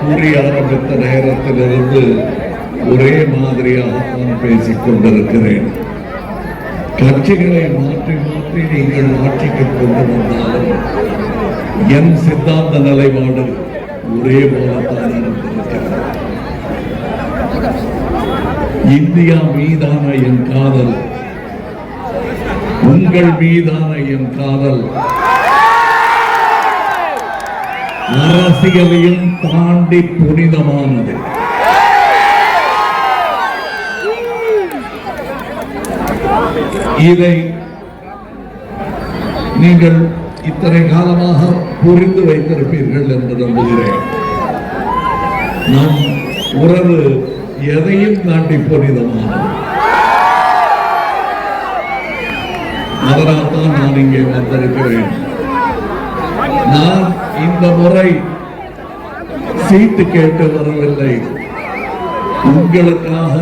கூறி ஆரம்பித்த நேரத்திலிருந்து ஒரே மாதிரியாகத்தான் பேசிக் கொண்டிருக்கிறேன். கட்சிகளை மாற்றி மாற்றி நீங்கள் ஆட்சிக்கு கொண்டு வந்தாலும் என் சித்தாந்த நிலைப்பாடு ஒரே போலத்தான் இருந்திருக்கிறது. இந்தியா மீதான என் காதல் உங்கள் மீதான என் காதல் அரசியலையும் தாண்டி புனிதமானது. இதை நீங்கள் இத்தனை காலமாக புரிந்து வைத்திருப்பீர்கள் என்று நம்புகிறேன். நம் உறவு எதையும் தாண்டி புனிதமானது. அதனால் தான் நான் இங்கே வந்திருக்கிறேன். நான் இந்த முறை சீட்டு கேட்டு வரவில்லை. உங்களுக்காக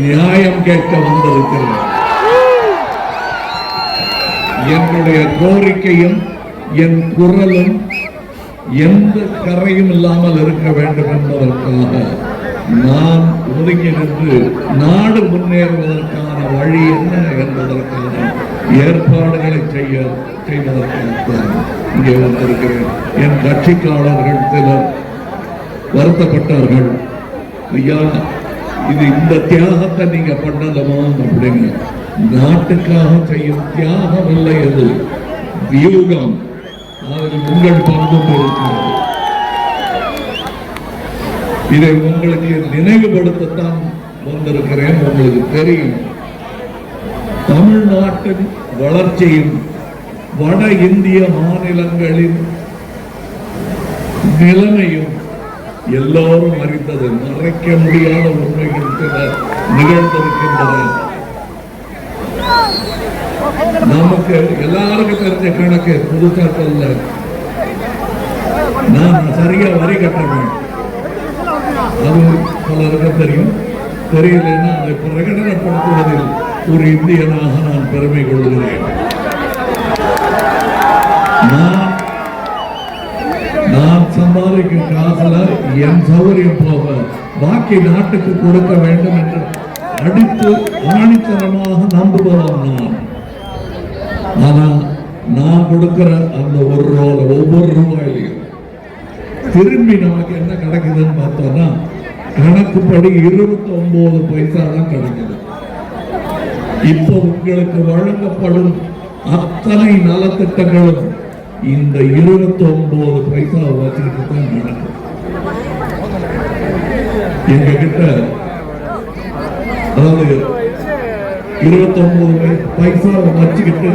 நியாயம் கேட்க வந்திருக்கிறேன். என்னுடைய கோரிக்கையும் என் குரலும் எந்த கரையும் இல்லாமல் இருக்க வேண்டும் என்பதற்காக நான் ஒதுங்கி நின்று நாடு முன்னேறுவதற்கான வழி என்ன என்பதற்கான ஏற்பாடுகளை செய்ய இங்கே வந்திருக்கிறேன். என் கட்சிக்காரர்கள் சிலர் வருத்தப்பட்டார்கள். ஐயா இது இந்த தியாகத்தை நீங்க பண்ணலாமா அப்படின்னு. நாட்டுக்காக செய்யும் தியாகம் இல்லை அது. வியூகம். அதில் உங்கள் பங்கும் இருக்கிறது. இதை உங்களுக்கு நினைவுபடுத்தத்தான் வந்திருக்கிறேன். உங்களுக்கு தெரியும். தமிழ்நாட்டின் வளர்ச்சியும் வட இந்திய மாநிலங்களின் நிலைமையும் எல்லோரும் அறிந்தது மறைக்க முடியாத உண்மைகள் சில நிகழ்ந்திருக்கின்றன. நமக்கு எல்லாருக்கும் தெரிஞ்ச கணக்கு புதுசா சொல்ல. நான் சரியா வரி கட்டணும் அது பலருக்கும் தெரியும். தெரியலன்னா அதை பிரகடனப்படுத்துவதில் ஒரு இந்தியனாக நான் பெருமை கொள்கிறேன். நான் நான் சம்பாதிக்கும் காசுல என் சௌகரியம் போக பாக்கி நாட்டுக்கு கொடுக்க வேண்டும் என்று அடித்து ஆணித்தனமாக நம்புபவன் நான். ஆனா நான் கொடுக்கிற அந்த ஒரு ரூபாய் ஒவ்வொரு ரூபாயிலையும் திரும்பி நமக்கு என்ன கிடைக்குதுன்னு பார்த்தோம்னா கணக்குப்படி இருபத்தி ஒன்பது பைசா தான் கிடைக்குது. இப்போ உங்களுக்கு வழங்கப்படும் அத்தனை நலத்திட்டங்களும் இந்த இருபத்தி ஒன்பது பைசா வச்சுக்கிட்டு தான் நடக்கும். எங்க கிட்ட அதாவது இருபத்தி ஒன்பது பைசா வச்சுக்கிட்டு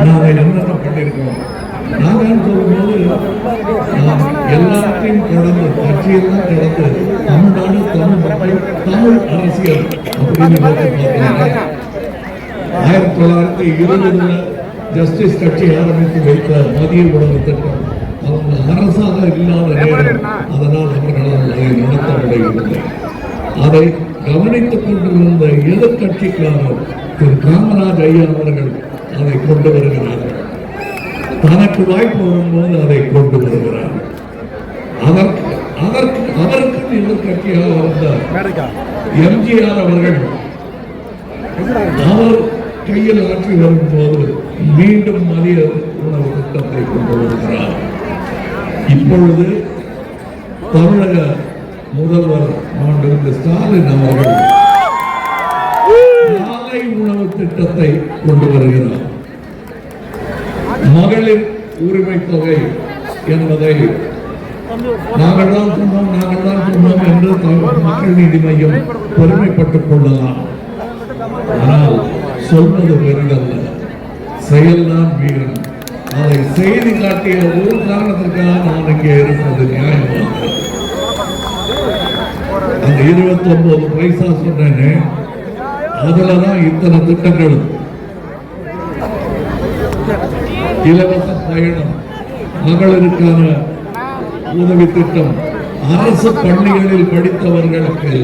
நாங்க என்னென்ன பண்ணிருக்கோம் நாங்க சொல்லும்போது எல்லாத்தையும் கடந்து கட்சியெல்லாம் கடந்து தமிழ்நாடு தமிழ் மக்கள் தமிழ் அரசியல் அப்படின்னு பார்த்து ஆயிரத்தி தொள்ளாயிரத்தி இருபதுல ஜஸ்டிஸ் கட்சி ஆரம்பித்து வைத்த மதிய உணவு திட்டம் அவங்க அரசாக இல்லாத நேரம் அதனால் அவர்களால் அதை நடத்த முடியவில்லை. அதை கவனித்துக் கொண்டிருந்த எதிர்கட்சிக்காரர் திரு காமராஜ் ஐயா அவர்கள் அதை கொண்டு வருகிறார். தனக்கு வாய்ப்பு வரும்போது அதை கொண்டு வருகிறார். அதற்கு அதற்கு அவருக்கு எதிர்கட்சியாக இருந்த எம்ஜிஆர் அவர்கள் அவர் கையில் ஆற்றி வரும்போது மீண்டும் மதிய உணவு திட்டத்தை கொண்டு வருகிறார். இப்பொழுது தமிழக முதல்வர் மாண்புமிகு ஸ்டாலின் அவர்கள் காலை உணவு திட்டத்தை கொண்டு வருகிறார். மகளிர் உரிமை தொகை என்பதை நாங்கள் தான் சொன்னோம் நாங்கள் தான் சொன்னோம் என்று மக்கள் நீதி மையம் பெருமைப்பட்டுக் கொள்ளலாம். ஆனால் சொல்வது பெரிதல்ல செயல்தான் வீரன். அதை செய்தி காட்டிய ஒரு காரணத்திற்காக நான் இங்கே இருப்பது நியாயமாக அந்த இருபத்தி ஒன்பது பைசா சொன்னேனே அதுலதான் இத்தனை திட்டங்கள். இலவச பயணம் மகளிருக்கான உதவி திட்டம் அரசு பள்ளிகளில் படித்தவர்களுக்கு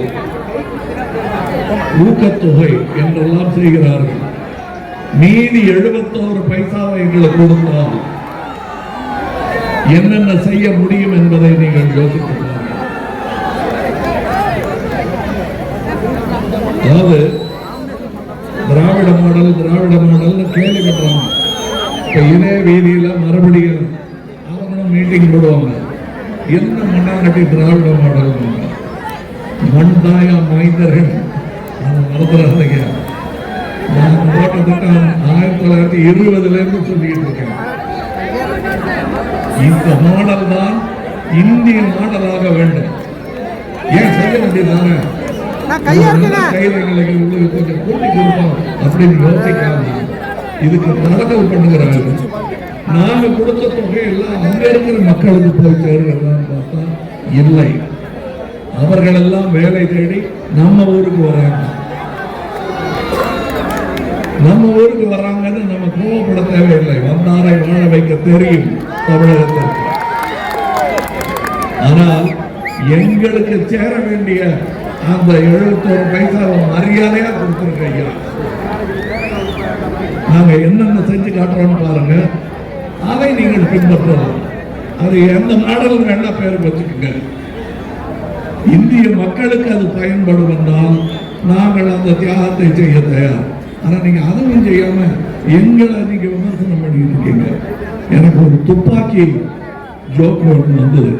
ஊக்கத்தொகை என்றெல்லாம் செய்கிறார்கள் மீதி எழுபத்தோரு பைசாவை எங்களுக்கு கொடுத்தால் என்னென்ன செய்ய முடியும் என்பதை யோசித்து பாருங்க. அதாவது திராவிட மாடல் திராவிட மாடல் வீதியில மறுபடியும் அவங்களும் மீட்டிங் போடுவாங்க. என்ன மண்ணாங்கட்டி திராவிட மாடல் மண் தாயா மைந்தர்கள். அதை மறந்துடாதீங்க நான் கிட்டத்தட்ட ஆயிரத்தி தொள்ளாயிரத்தி இருபதுல இருந்து சொல்லிட்டு இருக்கேன். இந்த மாடல் தான் இந்திய மாடலாக வேண்டும். ஏன் செய்ய வேண்டியதானே? அப்படின்னு யோசிக்காம இதுக்கு தடங்கல் பண்ணுகிறாங்க நாங்க கொடுத்த தொகையெல்லாம் அங்கே இருக்கிற மக்களுக்கு போய் சேருகிறதான்னு பார்த்தா இல்லை. அவர்கள் எல்லாம் வேலை தேடி நம்ம ஊருக்கு வராங்க. நம்ம ஊருக்கு வர்றாங்கன்னு நம்ம கோவப்பட தேவையில்லை. வந்தாரை வாழ வைக்க தெரியும் தமிழகத்திற்கு ஆனால் எங்களுக்கு சேர வேண்டிய அந்த எழுபத்தோரு பைசாவை மரியாதையா கொடுத்துருக்க ஐயா. நாங்க என்னென்ன செஞ்சு காட்டுறோம்னு பாருங்க. அதை நீங்கள் பின்பற்றலாம். அது எந்த மாடல் வேணா பேர் வச்சுக்கோங்க. இந்திய மக்களுக்கு அது பயன்படும் என்றால் நாங்கள் அந்த தியாகத்தை செய்ய தயார். ஆனா நீங்க அதுவும் செய்யாம எங்களை நீங்க விமர்சனம் பண்ணிட்டு இருக்கீங்க. எனக்கு ஒரு துப்பாக்கி ஜோக் ஒன்று வந்தது.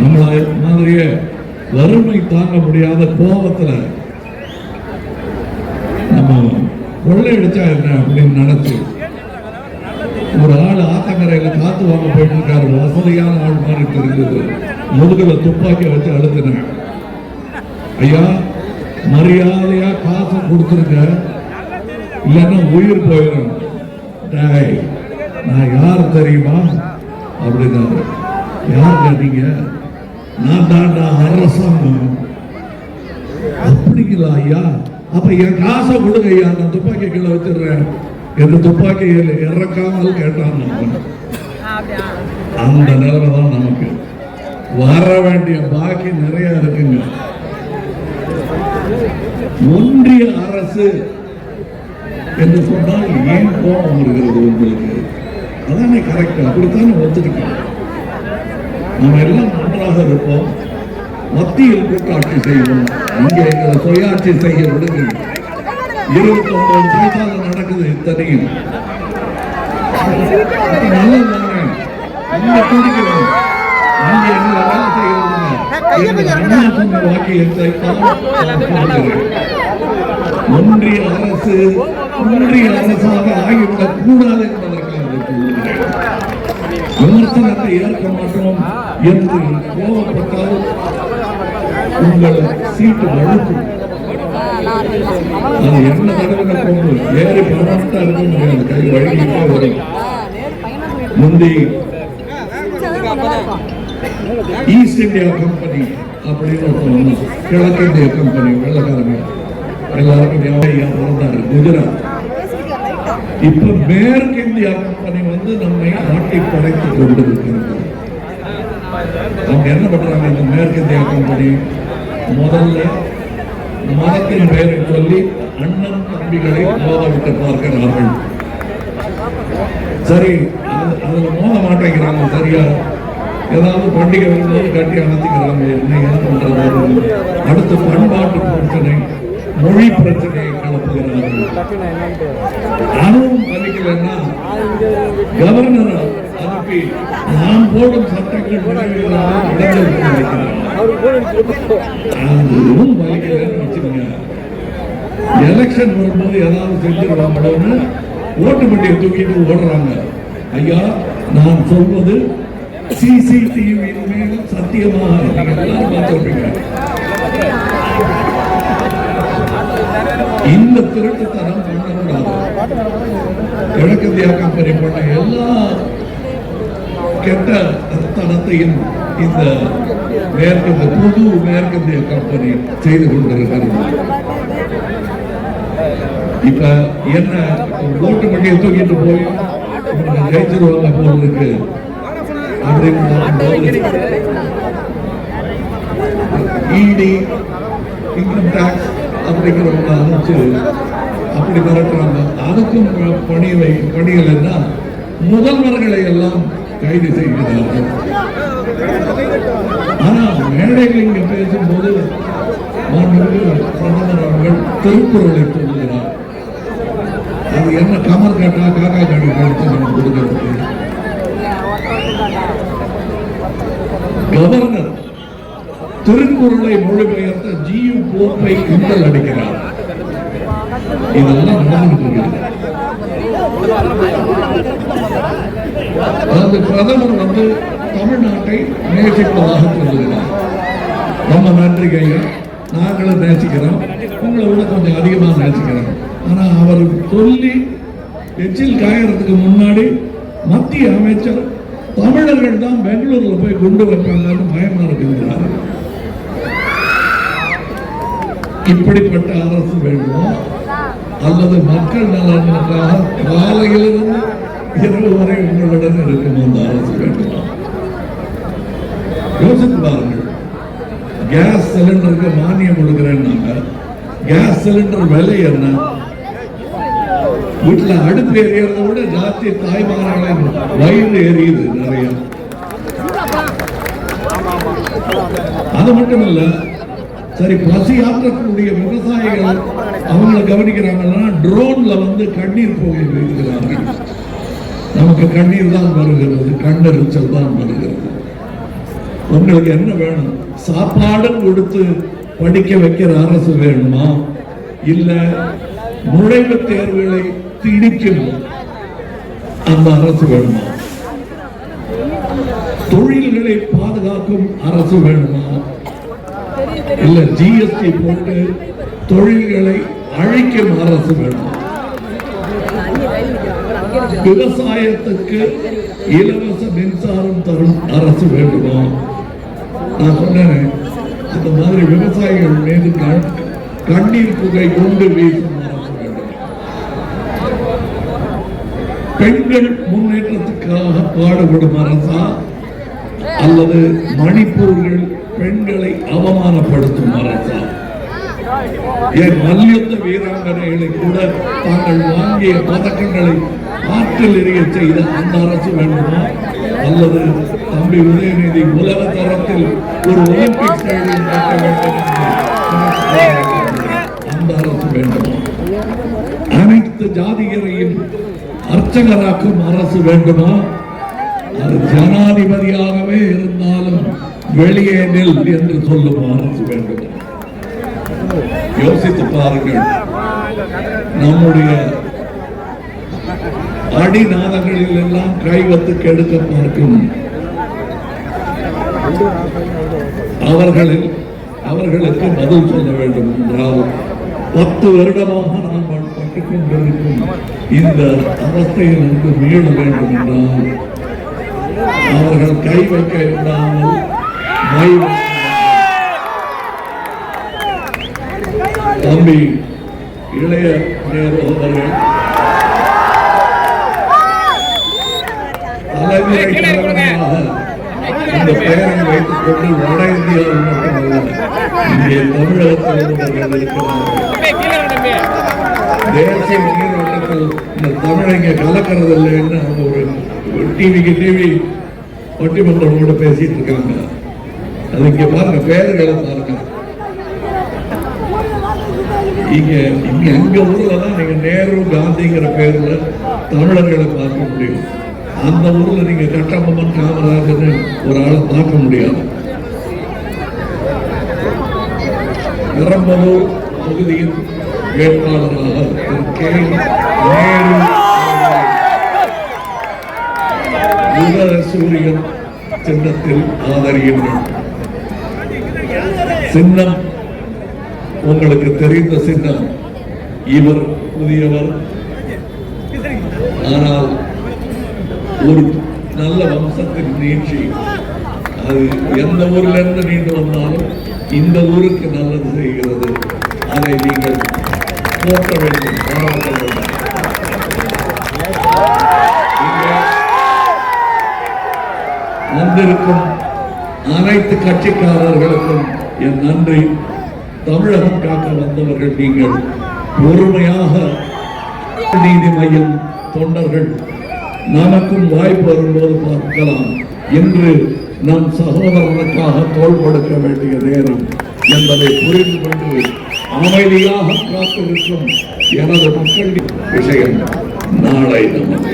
நம்மள மாதிரியே வறுமை தாங்க முடியாத கோபத்தில் நம்ம கொள்ளையடிச்சா என்ன அப்படின்னு நினைச்சு ஒரு ஆள் ஆத்தங்கரையில காத்து வாங்க போயிட்டு இருக்காரு வசதியான ஆள் மாதிரி தெரிஞ்சது முதுகுல துப்பாக்கி வச்சு அழுத்தினேன். ஐயா மரியாதையா காசு கொடுத்துருங்க. இல்லைன்னா உயிர் போயிடும். டேய் நான் யார் தெரியுமா? அப்படின்னாரு. யார் கேட்டீங்க? நான் தாண்டா அரசாங்கம். அப்படிங்களா ஐயா? அப்ப என் காசை கொடுங்க ஐயா நான் துப்பாக்கி கீழே வச்சிடுறேன். என்று துப்பாக்கியில் இறக்காமல் கேட்டான் அவன். அந்த நிலைமை தான் நமக்கு. வர வேண்டிய பாக்கி நிறைய இருக்குங்க. ஒன்றிய அரசு என்று சொன்னால் ஏன் கோபம் வருகிறது உங்களுக்கு? அதானே கரெக்ட் அப்படித்தானே ஒத்துக்கிட்டோம் நம்ம எல்லாம் நன்றாக இருப்போம். மத்தியில் கூட்டாட்சி செய்வோம். இங்கே எங்களை சுயாட்சி செய்ய விடுங்கள். இருபத்தி ஒன்பது பைசால நடக்குது இத்தனையும் அது துடிக்கிறோம் இங்க எங்களை வேலை செய்யறதுங்க வாக்கியத்தை ஒன்றிய அரசு ஒன்றிய அரசாக ஆகிவிடக் கூடாது என்பதற்காக விமர்சனத்தை ஏற்க மாட்டோம் என்று கோபப்பட்டால் உங்கள் சீட்டு வழுக்கும் அது என்ன தடவை கொண்டு ஏறி பரவாட்டா இருக்க முடியாது கை வழுகிட்டே வரும் முந்தி ஈஸ்ட் இந்தியா கம்பெனி அப்படின்னு ஒருத்தன் வந்தான். கிழக்கு இந்திய கம்பெனி வெள்ளக்காரங்க. எல்லாருக்கும் வியாபாரியா பிறந்தாரு குஜராத். இப்ப மேற்கு இந்தியா கம்பெனி வந்து நம்மை ஆட்டி படைத்துக் கொண்டிருக்கிறது. அவங்க என்ன பண்றாங்க இந்த மேற்கு இந்தியா கம்பெனி முதல்ல மதத்தின் பெயரை சொல்லி அண்ணன் தம்பிகளை மோத விட்டு பார்க்கிறார்கள் சரி அது- அதுல மோத மாட்டேங்கிறாங்க சரியா? ஏதாவது பண்டிகை வரும்போது கட்டி அணைச்சிக்கிறாங்க என்ன என்ன பண்றது? அடுத்து பண்பாட்டு பிரச்சனை மொழி பிரச்சனையை கலப்புகிறார்கள். அதுவும் கவர்னர் அனுப்பி நாம் போடும் சட்டங்கள் அதுவும் பலிக்கலைன்னு வச்சுக்கோங்க எலெக்ஷன் வரும்போது ஏதாவது செஞ்சு செஞ்சிருவாங்களோன்னு ஓட்டு பெட்டியை தூக்கிட்டு ஓடுறாங்க. ஐயா நான் சொல்வது சிசிடிவியின் மேல் சத்தியமாக நீங்க எல்லாரும் பார்த்துருப்பீங்க இந்த திருட்டுத்தனம் பண்ணக்கூடாது. கிழக்கிந்தியா கம்பெனி பண்ண எல்லா கெட்ட தனத்தையும் இந்த மேற்கிந்திய புது மேற்கிந்திய கம்பெனி செய்து கொண்டிருக்கிறது. இப்ப என்ன ஓட்டு வண்டியை தூக்கிட்டு போய் ஜெயிச்சிருவாங்க போல இருக்கு இடி இன்கம் டாக்ஸ் அப்படிங்கிறவங்க அனுப்பிச்சு அப்படி மிரட்டுறாங்க. அதுக்கும் ப- பணிகள் என்ன? முதல்வர்களை எல்லாம் கைது செய்கிறார்கள் ஆனால் மேடைகள் இங்கே பேசும்போது பிரதமர் அவர்கள் திருக்குறளை சொல்கிறார் அது என்ன கமர் கட்டா காக்கா கடி கழித்து நமக்கு கொடுக்கிறது கவர்னர் திருக்குறளை மொழிபெயர்த்த ஜியு கோப்பை கிண்டல் அடிக்கிறார். இதெல்லாம் நடந்துட்டு இருக்குது அதாவது பிரதமர் வந்து தமிழ்நாட்டை நேசிப்பதாக சொல்லுகிறார். ரொம்ப நன்றி கையா. நாங்களும் நேசிக்கிறோம். உங்களை விட கொஞ்சம் அதிகமாக நேசிக்கிறோம். ஆனா அவர் சொல்லி எச்சில் காயறதுக்கு முன்னாடி மத்திய அமைச்சர் தமிழர்கள் தான் பெங்களூர்ல போய் குண்டு வைப்பாங்கன்னு பயமா இருக்குங்கிறார். இப்படிப்பட்ட அரசு வேண்டுமா? அல்லது மக்கள் நலனுக்காக காலையிலிருந்து இரவு வரை உங்களுடன் இருக்கும் அந்த அரசு வேண்டுமா யோசித்து பாருங்கள். கேஸ் சிலிண்டருக்கு மானியம் கொடுக்கிறேன்னாங்க கேஸ் சிலிண்டர் விலை என்ன? வீட்டுல அடுப்பு எரியறத விட ஜாஸ்தி தாய்மார்களின் வயிறு எரியுது நிறைய. அது மட்டும் இல்லை சரி பசி ஆற்றக்கூடிய விவசாயிகள் அவங்கள கவனிக்கிறாங்கன்னா ட்ரோன்ல வந்து கண்ணீர் போகை வைக்கிறார்கள் நமக்கு கண்ணீர் தான் வருகிறது கண்ணெரிச்சல் தான் வருகிறது. உங்களுக்கு என்ன வேணும்? சாப்பாடும் கொடுத்து படிக்க வைக்கிற அரசு வேணுமா? இல்ல நுழைவுத் தேர்வுகளை திணிக்கும் அந்த அரசு வேணுமா? தொழில்களை பாதுகாக்கும் அரசு வேணுமா? இல்ல ஜிஎஸ்டி போட்டு தொழில்களை அழிக்கும் அரசு வேண்டும். விவசாயத்துக்கு இலவச மின்சாரம் தரும் அரசு வேண்டுமா? நான் சொன்னேன் அந்த மாதிரி விவசாயிகள் மீது கண்- கண்ணீர் புகை கொண்டு வீசும் அரசு வேண்டும். பெண்கள் முன்னேற்றத்துக்காக பாடுபடும் அரசா? அல்லது மணிப்பூர்கள் பெண்களை அவமானப்படுத்தும் மரத்தால். என் மல்யுத்த வீராங்கனைகளை கூட தாங்கள் வாங்கிய பதக்கங்களை ஆற்றில் எரிய செய்த அந்த அரசு வேண்டுமா? அல்லது தம்பி உதயநிதி உலக தரத்தில் ஒரு ஒலிம்பிக் ஸ்டேடியம் கட்ட வேண்டும் அந்த அரசு வேண்டுமா? அனைத்து ஜாதிகரையும் அர்ச்சகராக்கும் அரசு வேண்டுமா? அது ஜனாதிபதியாகவே இருந்தாலும் வெளியே நில் என்று சொல்லும் அரசு வேண்டும். யோசித்து பாருங்கள். நம்முடைய அடிநாதங்களில் எல்லாம் கைவத்து கெடுக்க பார்க்கும் அவர்களில் அவர்களுக்கு பதில் சொல்ல வேண்டும் என்றால் பத்து வருடமாக நாம் பட்டுக் கொண்டிருக்கும் இந்த அவஸ்தையிலிருந்து மீள வேண்டும் என்றால் அவர்கள் கை வைக்க இல்லாமல் தம்பி இளைய அவர்கள். இந்த பெயரை வைத்துக் கொண்டு வட இந்தியாவில் மட்டுமல்ல இங்கே தமிழகத்தில் தேசிய இந்த கலக்கிறது இல்லைன்னு அவங்க ஒரு டிவிக்கு டிவி பட்டிமன்றம் கூட பேசிட்டு இருக்காங்க. அது இங்க பாருங்க பேருகளை பாருங்க இங்க இங்க எங்க ஊர்ல தான் நீங்க நேரு காந்திங்கிற பேர்ல தமிழர்களை பார்க்க முடியும். அந்த ஊர்ல நீங்க கட்டபொம்மன் காமராஜர் ஒரு ஆளை பார்க்க முடியாது. பெரம்பலூர் தொகுதியின் வேட்பாளராக கே. நேரு சூரியன் சின்னத்தில் ஆதரியுங்கள் சின்னம். உங்களுக்கு தெரிந்த சின்னம் இவர் புதியவர். ஆனால் ஒரு நல்ல வம்சத்தின் நீட்சி அது எந்த ஊர்ல இருந்து நீண்டு வந்தாலும் இந்த ஊருக்கு நல்லது செய்கிறது. அதை நீங்கள் போற்ற வேண்டும் பாராட்ட வேண்டும். வந்திருக்கும் அனைத்து கட்சிக்காரர்களுக்கும் என் நன்றி தமிழகம் காக்க வந்தவர்கள் நீங்கள் பொறுமையாக நீதி மையம் தொண்டர்கள். நமக்கும் வாய்ப்பு வரும்போது பார்க்கலாம். என்று நம் சகோதரனுக்காக தோல் கொடுக்க வேண்டிய நேரம் என்பதை புரிந்து கொண்டு அமைதியாக காத்திருக்கும் எனது மக்கள் விஷயம் நாளை நமது.